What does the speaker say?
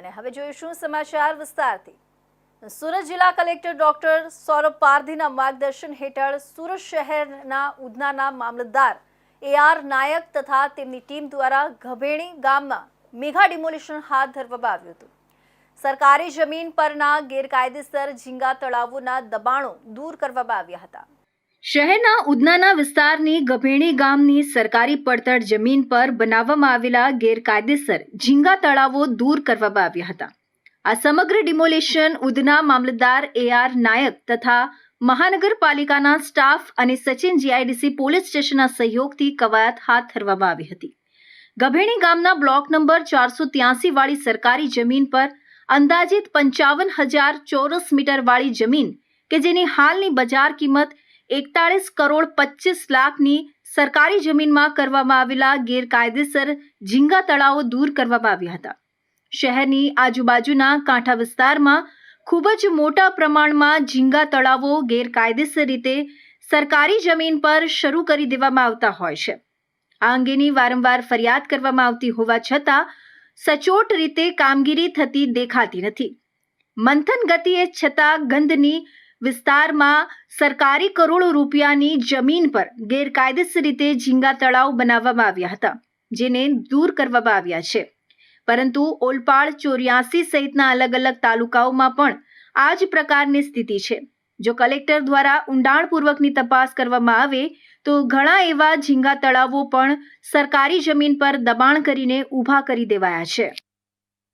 અને હવે જોઈશું સમાચાર વિસ્તારથી. સુરત જિલ્લા કલેક્ટર ડોક્ટર સૌરભ પારધીના માર્ગદર્શન હેઠળ સુરત શહેરના ઉધનાના મામલતદાર એ આર નાયક તથા તેમની ટીમ દ્વારા ગભેણી ગામમાં મેગા ડિમોલિશન હાથ ધરવામાં આવ્યું હતું. સરકારી જમીન પરના ગેરકાયદેસર ઝીંગા તળાવોના દબાણો દૂર કરવામાં આવ્યા હતા. શહેરના ઉદનાના વિસ્તારની ગભેણી ગામની સરકારી પડતર જમીન પર બનાવવામાં આવેલા ગેરકાયદેસર ઝીંગા તળાવો દૂર કરવામાં આવ્યા હતા. આ સમગ્ર ડિમોલેશન ઉદના મામલતદાર એ આર નાયક તથા મહાનગરપાલિકાના સ્ટાફ અને સચિન જીઆઈડીસી પોલીસ સ્ટેશનના સહયોગથી કવાયત હાથ ધરવામાં આવી હતી. ગભેણી ગામના બ્લોક નંબર ચારસો વાળી સરકારી જમીન પર અંદાજિત પંચાવન હજાર ચોરસ મીટર વાળી જમીન કે જેની હાલની બજાર કિંમત એકતાળીસ કરોડ પચીસ લાખની સરકારી જમીનમાં કરવામાં આવેલા ગેરકાયદેસર ઝીંગા તળાવો દૂર કરવામાં આવ્યા હતા. શહેરની આજુબાજુના કાંઠા વિસ્તારમાં ખૂબ જ મોટા પ્રમાણમાં ઝીંગા તળાવો ગેરકાયદેસર રીતે સરકારી જમીન પર શરૂ કરી દેવામાં આવતા હોય છે. આ અંગેની વારંવાર ફરિયાદ કરવામાં આવતી હોવા છતાં સચોટ રીતે કામગીરી થતી દેખાતી નથી. મંથન ગતિએ છતાં ગંધની વિસ્તારમાં સરકારી કરોડો રૂપિયાની જમીન પર ગેરકાયદેસર રીતે ઝીંગા તળાવ બનાવવામાં આવ્યા હતા, જેને દૂર કરવામાં આવ્યા છે. પરંતુ ઓલપાડ ચોર્યાસી સહિતના અલગ અલગ તાલુકાઓમાં પણ આ જ પ્રકારની સ્થિતિ છે. જો કલેક્ટર દ્વારા ઊંડાણપૂર્વકની તપાસ કરવામાં આવે, તો ઘણા એવા ઝીંગા તળાવો પણ સરકારી જમીન પર દબાણ કરીને ઊભા કરી દેવાયા છે.